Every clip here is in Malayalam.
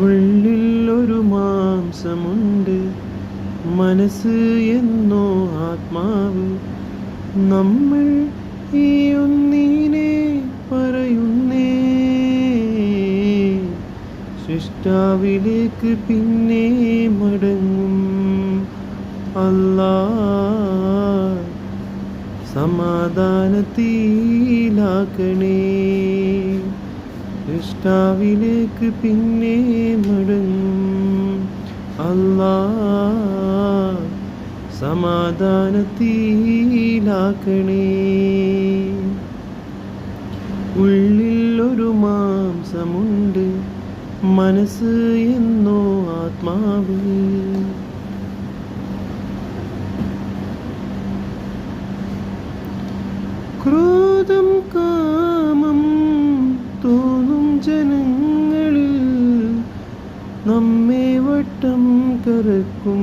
ഉള്ളിൽ ഒരു മാംസമുണ്ട്. മനസ്സ് എന്നോ ആത്മാവ്. നമ്മൾ ഈ ഒന്നിനെ പറയുന്നേ. സൃഷ്ടാവിലേക്ക് പിന്നെ മടങ്ങും. അല്ലാ സമാധാനത്തിലാക്കണേ. സൃഷ്ടാവിലേക്ക് പിന്നെ മടങ്ങും. അല്ലാ സമാധാനത്തിലാക്കണേ. ഉള്ളിൽ ഒരു മാംസമുണ്ട് മനസ്സ് എന്നോ ആത്മാവ് നമ്മെ വട്ടം കറക്കും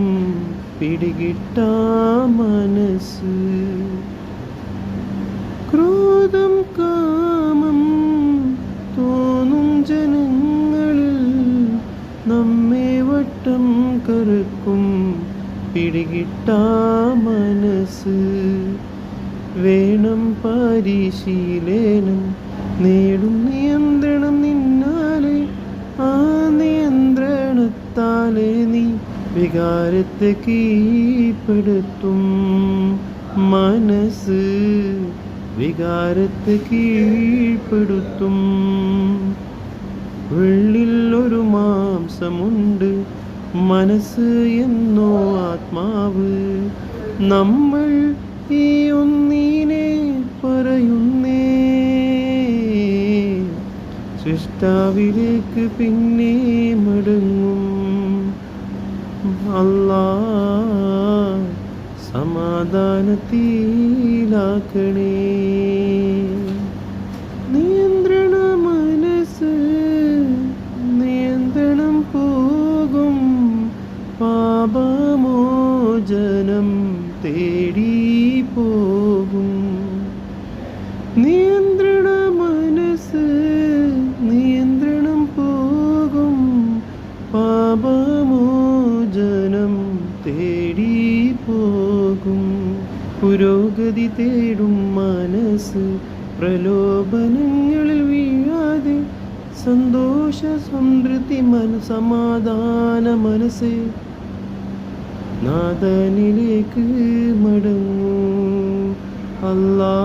പിടികിട്ടാ മനസ്സ്. ക്രോധം കാമം തോന്നും ജനങ്ങളിൽ നമ്മെ വട്ടം കറക്കും പിടികിട്ടാ മനസ്സ്. വേണം പരിശീലനം നേടും നിയന്ത്രണം വികാരത്തെ കീഴ്പ്പെടുത്തും മനസ്സ്. വികാരത്തെ കീഴ്പ്പെടുത്തും. ഉള്ളിൽ ഒരു മാംസമുണ്ട്. മനസ്സ് എന്നോ ആത്മാവ്. നമ്മൾ ഈ ഒന്നിനെ പറയുന്നേ. സൃഷ്ടാവിലേക്ക് പിന്നെ മടങ്ങും. അല്ലാ സമാധാനത്തിലാക്കണേ. നിയന്ത്രണ മനസ്സ് നിയന്ത്രണം പോകും. പാപമോചനം തേടി പോകും. നിയന്ത്രണ മനസ്സ് നിയന്ത്രണം പോകും. പാപമോചനം തേടി പോകും പുരോഗതി തേടും മനസ്സ് പ്രലോഭനങ്ങളിൽ വീഴാതെ സന്തോഷ സംതൃപ്തി മന സമാധാന മനസ്സ് നാഥനിലേക്ക് മടങ്ങൂ. അല്ലാ